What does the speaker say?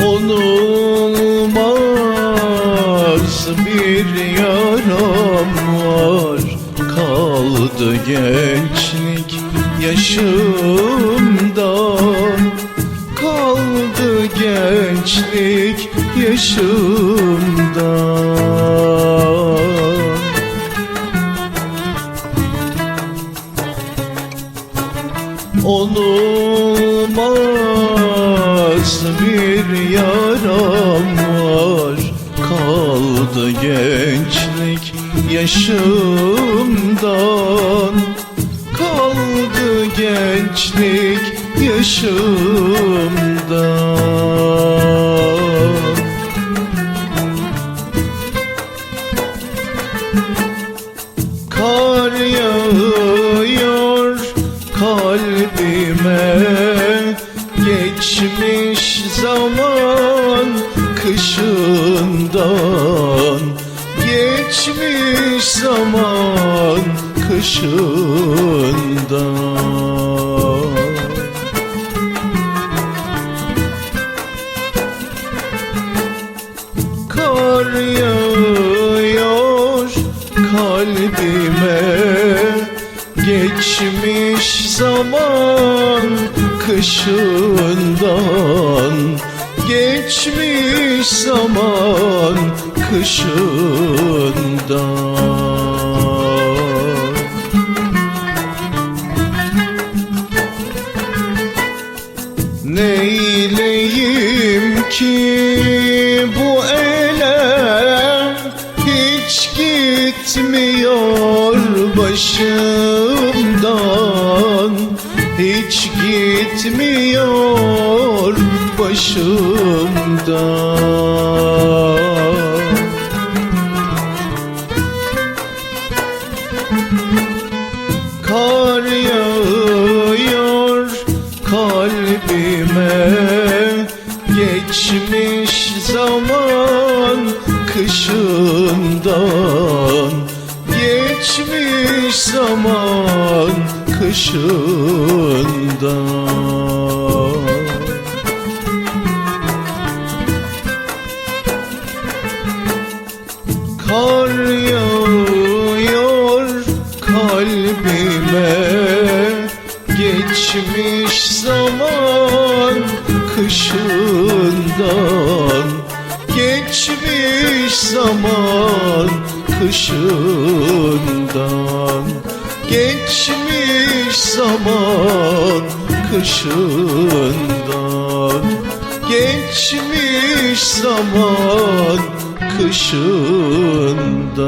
Olmaz bir yaram var. Kaldı gençlik yaşımdan. Kaldı gençlik yaşımdan. Olmaz bir yaram var Kaldı gençlik yaşımdan. Kaldı gençlik yaşımdan kışından Geçmiş zaman kışından. Kar yağıyor kalbime Geçmiş zaman kışından Geçmiş zaman kışından Neyleyim ki bu elem hiç gitmiyor başımdan? Hiç gitmiyor başımdan Kar yağıyor kalbime Geçmiş zaman kışından. Geçmiş zaman kışından Kar yağıyor kalbime. Geçmiş zaman kışından. Geçmiş zaman kışından. Geçmiş zaman kışından. Geçmiş zaman kışından